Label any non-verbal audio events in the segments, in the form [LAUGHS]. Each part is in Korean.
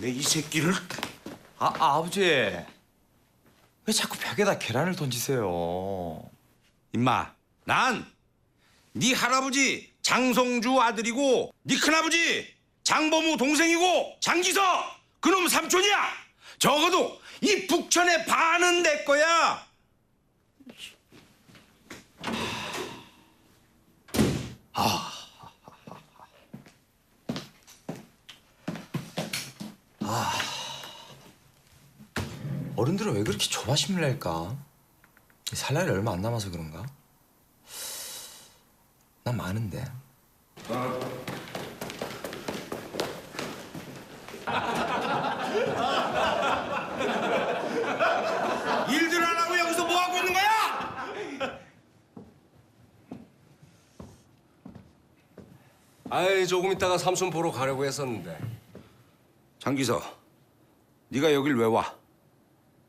내이 새끼를? 아, 아 아버지. 왜 자꾸 벽에다 계란을 던지세요? 임마 난 네 할아버지 장성주 아들이고 네 큰아버지 장범우 동생이고 장기서 그놈 삼촌이야. 적어도 이 북천의 반은 내 거야 어른들은 왜 그렇게 조바심을 낼까? 살 날이 얼마 안 남아서 그런가? 난 많은데. [LAUGHS] 일들 안 하고 여기서 뭐 하고 있는 거야? 아이 조금 있다가 삼촌 보러 가려고 했었는데 장기서 네가 여길 왜 와?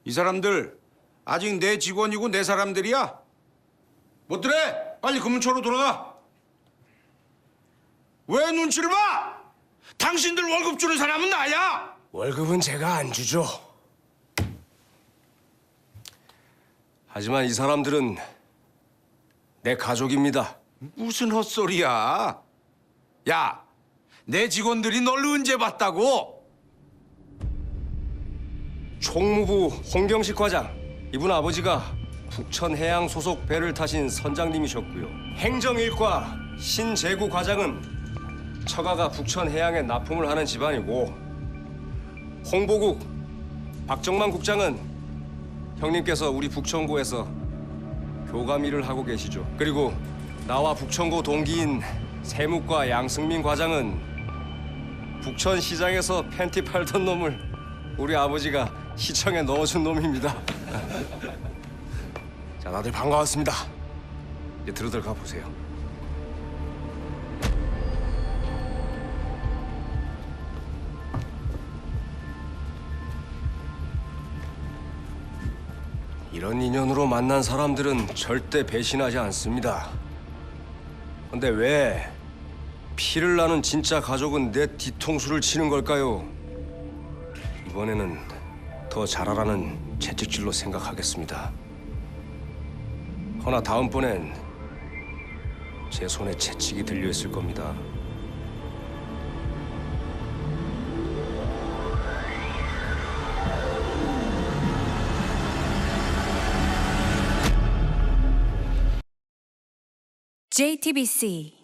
이 사람들 아직 내 직원이고 내 사람들이야 못들래 빨리 금문초로 돌아가 왜 눈치를 봐? 당신들 월급 주는 사람은 나야 월급은 제가 안 주죠. 하지만 이 사람들은 내 가족입니다. 무슨 헛소리야 야 내 직원들이 널 언제 봤다고? 총무부 홍경식 과장 이분 아버지가 북천해양 소속 배를 타신 선장님이셨고요. 행정일과 신재구 과장은 처가가 북천해양에 납품을 하는 집안이고 홍보국 박정만 국장은 형님께서 우리 북천고에서 교감 일을 하고 계시죠. 그리고 나와 북천고 동기인 세묵과 양승민 과장은 북천시장에서 팬티 팔던 놈을 우리 아버지가 시청에 넣어준 놈입니다. 자, 다들 반가웠습니다. 이제 들어들어가 보세요. 이런 인연으로 만난 사람들은 절대 배신하지 않습니다. 근데 왜 피를 나는 진짜 가족은 내 뒤통수를 치는 걸까요? 이번에는 더 잘하라는 채찍질로 생각하겠습니다. 허나 다음번엔 제 손에 채찍이 들려 있을 겁니다. JTBC